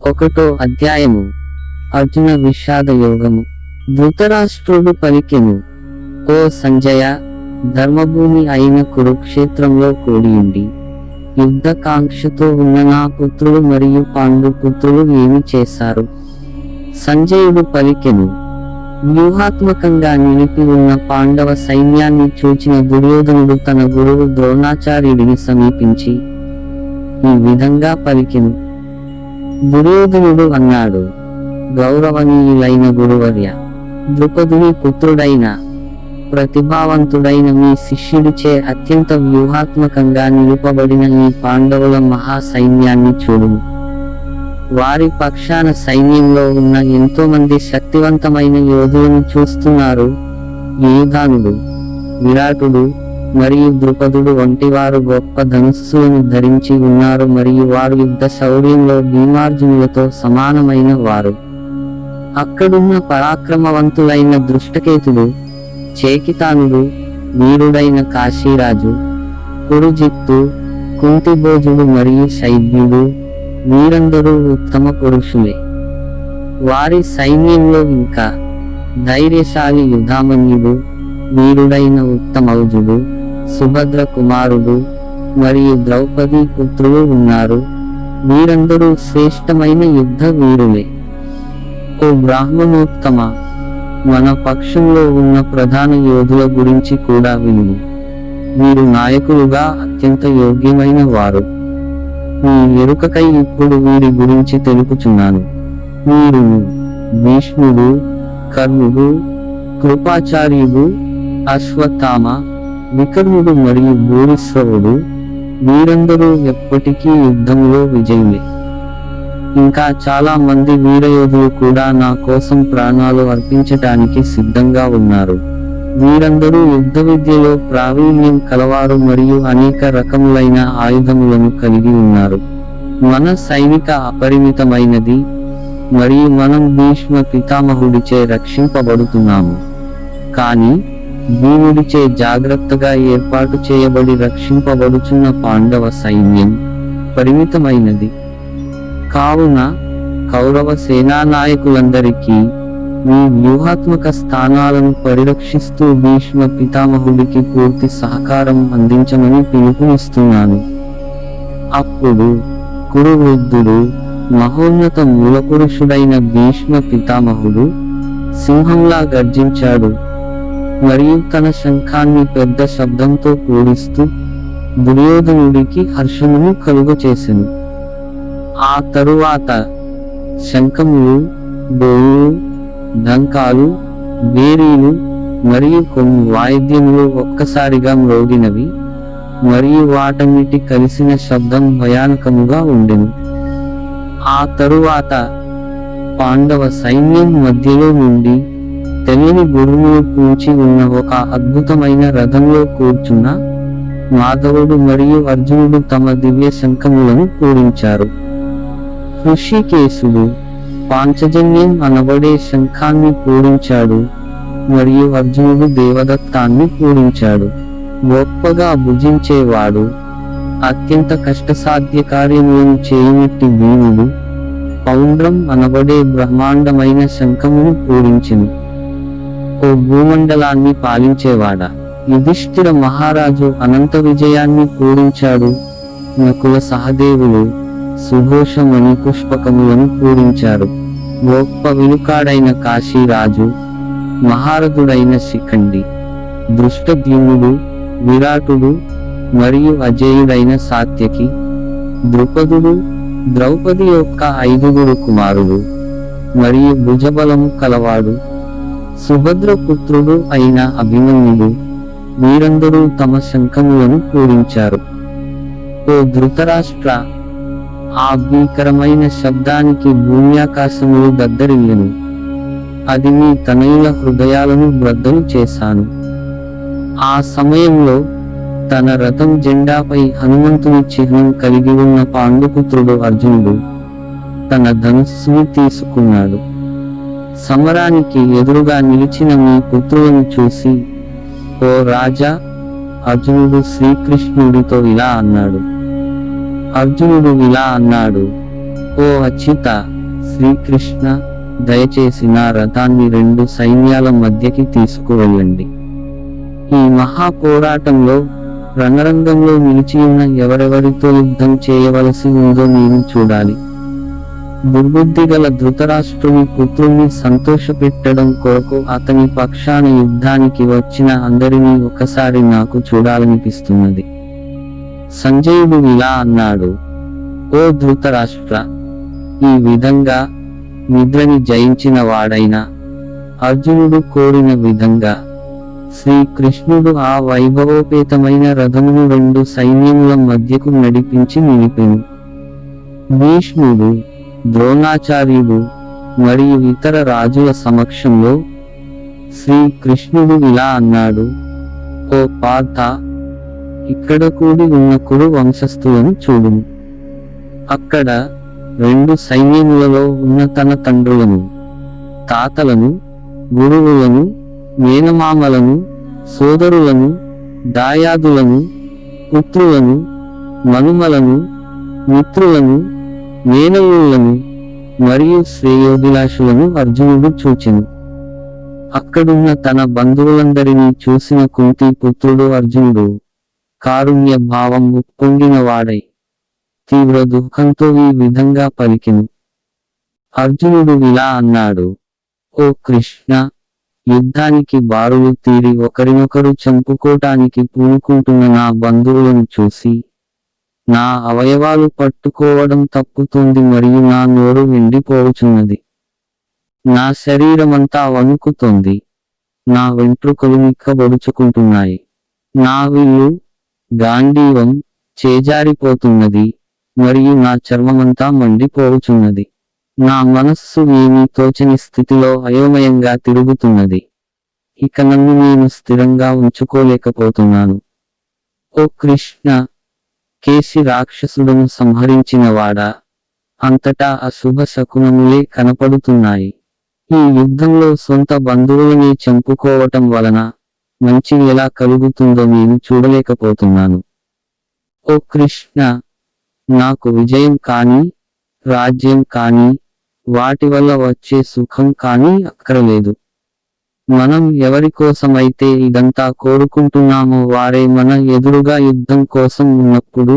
ఒకటో అధ్యాయము. అర్జున విషాద యోగము. ధృతరాష్ట్రుడు పలికెను ఓ సంజయ ధర్మభూమి అయిన కురుక్షేత్రంలో కూడియుండి యుద్ధకాంక్షతో ఉన్న నా పుత్రులు మరియు పాండు పుత్రులు ఏమి చేశారు? సంజయుడు పలికెను వ్యూహాత్మకంగా నిలిపి ఉన్న పాండవ సైన్యాన్ని చూచిన దుర్యోధనుడు తన గురువు ద్రోణాచార్యుడిని సమీపించి ఈ విధంగా పలికెను దుర్యోధనుడు అన్నాడు. గౌరవనీయులైన గురువర్య ద్రుపదుని పుత్రుడైన ప్రతిభావంతుడైన మీ శిష్యుడిచే అత్యంత వ్యూహాత్మకంగా నిలుపబడిన ఈ పాండవుల మహా సైన్యాన్ని చూడుము వారి పక్షాన సైన్యంలో ఉన్న ఎంతో మంది శక్తివంతమైన యోధులను చూస్తున్నారు. యోధానుడు విరాటుడు మరియు ద్రుపదుడు వంటి వారు గొప్ప ధనుస్సులను ధరించి ఉన్నారు మరియు వారు యుద్ధ శౌర్యంలో భీమార్జునులతో సమానమైన వారు. అక్కడున్న పరాక్రమవంతులైన దృష్టకేతుడు చేకితానుడు వీరుడైన కాశీరాజు కురుజిత్తు కుంతిభోజుడు మరియు శైద్యుడు వీరందరూ ఉత్తమ పురుషులే. వారి సైన్యంలో ఇంకా ధైర్యశాలి యుధామన్యుడు వీరుడైన ఉత్తమౌజుడు సుభద్ర కుమారుడు మరియు ద్రౌపది పుత్రులు ఉన్నారు. వీరందరూ శ్రేష్టమైన యుద్ధ వీరులే. ఓ బ్రాహ్మణోత్తమ మన పక్షంలో ఉన్న ప్రధాన యోధుల గురించి కూడా విను. వీరు నాయకులుగా అత్యంత యోగ్యమైన వారు. మీ ఎరుకకై ఇప్పుడు వీరి గురించి తెలుపుచున్నాను. వీరును భీష్ముడు కర్ణుడు కృపాచార్యుడు అశ్వత్థామ వికర్ణుడు మరియు భూరిశ్రవుడు వీరందరూ ఎప్పటికీ యుద్ధంలో విజయులే. ఇంకా చాలా మంది వీరయోధులు కూడా నా కోసం ప్రాణాలు అర్పించటానికి సిద్ధంగా ఉన్నారు. వీరందరూ యుద్ధ విద్యలో ప్రావీణ్యం కలవారు మరియు అనేక రకములైన ఆయుధములను కలిగి ఉన్నారు. మన సైనిక అపరిమితమైనది మరియు మనం భీష్మ పితామహుడిచే రక్షింపబడుతున్నాము. కానీ భీముడిచే జాగ్రత్తగా ఏర్పాటు చేయబడి రక్షింపబడుచున్న పాండవ సైన్యం పరిమితమైనది. కావున కౌరవ సేనానాయకులందరికీ మీ వ్యూహాత్మక స్థానాలను పరిరక్షిస్తూ భీష్మ పితామహుడికి పూర్తి సహకారం అందించమని పిలుపునిస్తున్నాను. అప్పుడు కురువృద్ధుడు మహోన్నత మూలపురుషుడైన భీష్మ పితామహుడు సింహంలా గర్జించాడు. మరియు తన శంఖాన్ని పెద్ద శబ్దంతో పూడిస్తూ దుర్యోధనుడికి హర్షమును కలుగచేసెను. ఆ తరువాత శంఖములు డోలు ఢంకాలు బేరీలు మరియు కొన్ని వాయిద్యములు ఒక్కసారిగా మ్రోగినవి మరియు వాటన్నిటి కలిసిన శబ్దం భయానకముగా ఉండెను. ఆ తరువాత పాండవ సైన్యం మధ్యలో నుండి తెల్లని గురువును పూచి ఉన్న ఒక అద్భుతమైన రథంలో కూర్చున్న మాధవుడు మరియు అర్జునుడు తమ దివ్య శంఖములను పూరించారు. ఋషికేశుడు పాంచజన్యం అనబడే శంఖాన్ని పూరించాడు మరియు అర్జునుడు దేవదత్తాన్ని పూరించాడు. గొప్పగా భుజించేవాడు అత్యంత కష్టసాధ్య కార్యములను చేయనట్టి భీముడు పౌండ్రం అనబడే బ్రహ్మాండమైన శంఖమును పూరించింది ఓ భూమండలాన్ని పాలించేవాడా? యుధిష్ఠిర మహారాజు అనంత విజయాన్ని పూరించాడు. నకుల సహదేవులు సుఘోషమణి పుష్పకములను పూరించారు. గొప్ప విలుకాడైన కాశీరాజు మహారథుడైన శిఖండి దృష్టద్యుమ్నుడు విరాటుడు మరియు అజేయుడైన సాత్యకి ద్రుపదుడు ద్రౌపది యొక్క ఐదుగురు కుమారుడు మరియు భుజబలము కలవాడు. సుభద్ర పుత్రుడు అయిన అభిమన్యుడు వీరందరూ తమ శంఖములను పూరించారు. ఓ ధృతరాష్ట్ర ఆ భీకరమైన శబ్దానికి భూమ్యాకాశములు దద్దరిల్లును. అది మీ తనయుల హృదయాలను బ్రద్దలు చేశాను. ఆ సమయంలో తన రథం జెండాపై హనుమంతుని చిహ్నం కలిగి ఉన్న పాండుపుత్రుడు అర్జునుడు తన ధనుస్సును తీసుకున్నాడు. సమరానికి ఎదురుగా నిలిచిన మీ పుత్రులను చూసి ఓ రాజా అర్జునుడు శ్రీకృష్ణుడితో ఇలా అన్నాడు. అర్జునుడు ఇలా అన్నాడు ఓ అచ్యుత శ్రీకృష్ణ దయచేసి నా రథాన్ని రెండు సైన్యాల మధ్యకి తీసుకువెళ్ళండి. ఈ మహా పోరాటంలో రణరంగంలో నిలిచి ఉన్న ఎవరెవరితో యుద్ధం చేయవలసి ఉందో నేను చూడాలి. దుర్బుద్ధి గల ధృతరాష్ట్రుని పుత్రుణ్ణి సంతోషపెట్టడం కొరకు అతని పక్షాన యుద్ధానికి వచ్చిన అందరినీ ఒకసారి నాకు చూడాలనిపిస్తున్నది. సంజయుడు ఇలా అన్నాడు ఓ ధృతరాష్ట్ర ఈ విధంగా నిద్రని జయించిన వాడైన అర్జునుడు కోరిన విధంగా శ్రీకృష్ణుడు ఆ వైభవోపేతమైన రథమును రెండు సైన్యముల మధ్యకు నడిపించి నిలిపెను. భీష్ముడు ద్రోణాచార్యుడు మరియు ఇతర రాజుల సమక్షంలో శ్రీకృష్ణుడు ఇలా అన్నాడు ఓ పార్థ ఇక్కడ కూడి ఉన్న కురు వంశస్థులను చూడుము. అక్కడ రెండు సైన్యములలో ఉన్న తన తండ్రులను తాతలను గురువులను మేనమామలను సోదరులను దాయాదులను పుత్రులను మనుమలను మిత్రులను మేనవులను మరియు శ్రేయోభిలాషులను అర్జునుడు చూచెను. అక్కడున్న తన బంధువులందరినీ చూసిన కుంతి పుత్రుడు అర్జునుడు కారుణ్య భావం ఉప్పొంగిన వాడై తీవ్ర దుఃఖంతో ఈ విధంగా పలికెను. అర్జునుడు ఇలా అన్నాడు ఓ కృష్ణ యుద్ధానికి బారులు తీరి ఒకరినొకరు చంపుకోటానికి పూనుకుంటున్న నా బంధువులను చూసి నా అవయవాలు పట్టుకోవడం తప్పుతుంది మరియు నా నోరు ఎండిపోవచున్నది నా శరీరమంతా వణుకుతోంది. నా వెంట్రుకలు నిక్కబొడుచుకుంటున్నాయి. నా విల్లు గాంధీవం చేజారిపోతున్నది మరియు నా చర్మమంతా మండిపోవచున్నది నా మనస్సు ఏమీ తోచని స్థితిలో అయోమయంగా తిరుగుతున్నది. ఇక నన్ను నేను స్థిరంగా ఉంచుకోలేకపోతున్నాను. ఓ కృష్ణ! కేసి రాక్షసుడను సంహరించినవాడా అంతటా అశుభ శకునములే కనపడుతున్నాయి. ఈ యుద్ధంలో సొంత బంధువులని చంపుకోవటం వలన మంచి ఎలా కలుగుతుందో నేను చూడలేకపోతున్నాను. ఓ కృష్ణ నాకు విజయం కానీ రాజ్యం కానీ వాటి వల్ల వచ్చే సుఖం కానీ అక్కరలేదు. మనం ఎవరికోసమైతే ఇదంతా కోరుకుంటున్నామో వారే మన ఎదురుగా యుద్ధం కోసం ఉన్నప్పుడు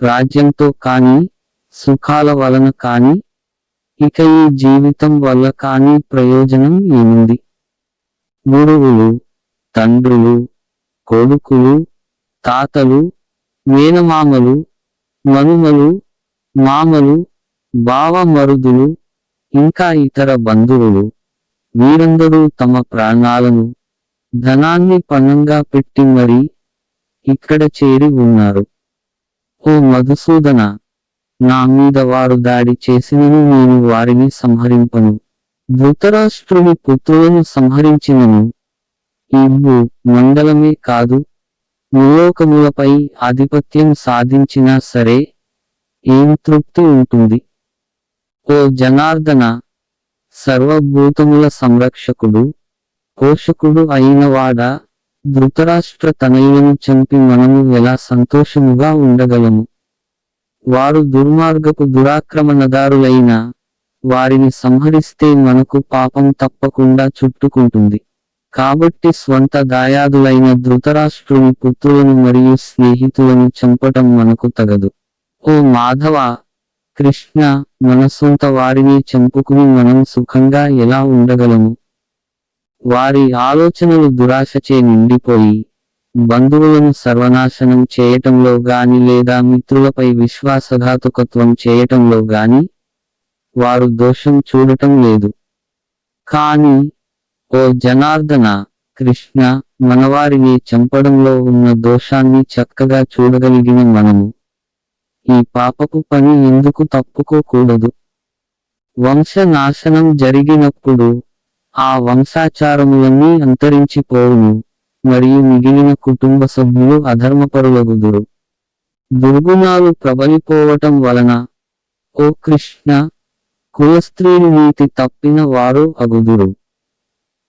రాజ్యంతో కానీ సుఖాల వలన కానీ ఇక ఈ జీవితం వల్ల కానీ ప్రయోజనం ఏముంది? గురువులు తండ్రులు కొడుకులు తాతలు మేనమామలు మనుమలు మామలు బావమరుదులు ఇంకా ఇతర బంధువులు వీరందరూ తమ ప్రాణాలను ధనాన్ని పణంగా పెట్టి మరీ ఇక్కడ చేరి ఉన్నారు. ఓ మధుసూదన నా మీద వారు దాడి చేసినను నేను వారిని సంహరింపను. ధృతరాష్ట్రుని పుత్రులను సంహరించినను. ఇవ్వు మండలమే కాదు ములోకములపై ఆధిపత్యం సాధించినా సరే ఏం తృప్తి ఉంటుంది? ఓ జనార్దన సర్వభూతముల సంరక్షకుడు పోషకుడు అయినవాడా ధృతరాష్ట్ర తనయులను చంపి మనము ఎలా సంతోషముగా ఉండగలము? వారు దుర్మార్గపు దురాక్రమణదారులైన వారిని సంహరిస్తే మనకు పాపం తప్పకుండా చుట్టుకుంటుంది. కాబట్టి స్వంత దాయాదులైన ధృతరాష్ట్రుని పుత్రులను మరియు స్నేహితులను చంపటం మనకు తగదు. ఓ మాధవ కృష్ణ మన సొంత వారిని చంపుకుని మనం సుఖంగా ఎలా ఉండగలము? వారి ఆలోచనలు దురాశచే నిండిపోయి బంధువులను సర్వనాశనం చేయటంలో గాని లేదా మిత్రులపై విశ్వాసఘాతుకత్వం చేయటంలో గాని వారు దోషం చూడటం లేదు. కాని ఓ జనార్దన కృష్ణ మనవారిని చంపడంలో ఉన్న దోషాన్ని చక్కగా చూడగలిగిన మనము ఈ పాపపు పని ఎందుకు తప్పుకోకూడదు? వంశనాశనం జరిగినప్పుడు ఆ వంశాచారములన్నీ అంతరించిపోవును మరియు మిగిలిన కుటుంబ సభ్యులు అధర్మపరులగుదురు. దుర్గుణాలు ప్రబలిపోవటం వలన ఓ కృష్ణ కులస్త్రీలు నీతి తప్పిన వారు అగుదురు.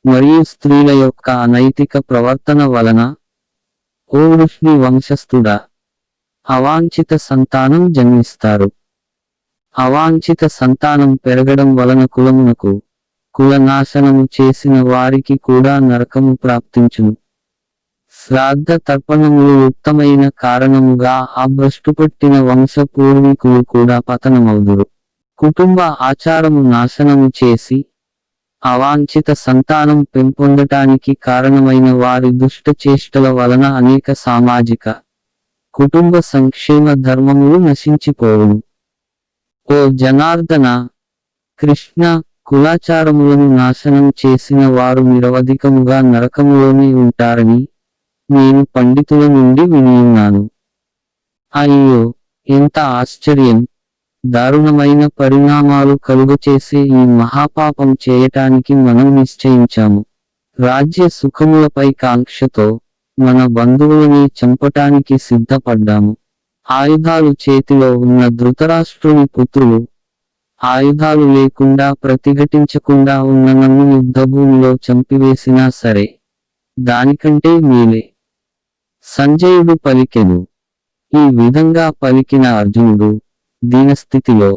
మరియు స్త్రీల యొక్క అనైతిక ప్రవర్తన వలన ఓ వృష్ణి వంశస్థుడా అవాంఛిత సంతానం జన్మిస్తారు. అవాంఛిత సంతానం పెరగడం వలన కులమునకు కులనాశనము చేసిన వారికి కూడా నరకము ప్రాప్తించును. శ్రాద్ధ తర్పణములు ఉత్తమైన కారణముగా ఆ భ్రష్టుపట్టిన వంశ పూర్వీకులు కూడా పతనమవుదురు. కుటుంబ ఆచారము నాశనము చేసి అవాంఛిత సంతానం పెంపొందటానికి కారణమైన వారి దుష్ట చేష్టల వలన అనేక సామాజిక కుటుంబ సంక్షేమ ధర్మములు నశించిపోవును. ఓ జనార్దన కృష్ణ కులాచారములను నాశనం చేసిన వారు నిరవధికముగా నరకములోనే ఉంటారని నేను పండితుల నుండి వినియున్నాను. అయ్యో ఎంత ఆశ్చర్యం! దారుణమైన పరిణామాలు కలుగచేసే ఈ మహాపాపం చేయటానికి మనం నిశ్చయించాము. రాజ్య సుఖములపై కాంక్షతో మన బంధువులని చంపటానికి సిద్ధపడ్డాము. ఆయుధాలు చేతిలో ఉన్న ధృతరాష్ట్రుని పుత్రులు ఆయుధాలు లేకుండా ప్రతిఘటించకుండా ఉన్న నన్ను యుద్ధభూమిలో చంపివేసినా సరే దానికంటే మీలే. సంజయుడు పలికెను. ఈ విధంగా పలికిన అర్జునుడు దీనస్థితిలో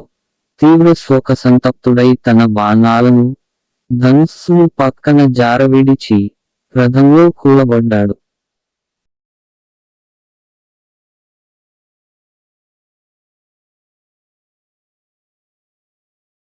తీవ్ర శోక సంతప్తుడై తన బాణాలను ధనుస్సును పక్కన జారవిడిచి రథంలో కూలబడ్డాడు.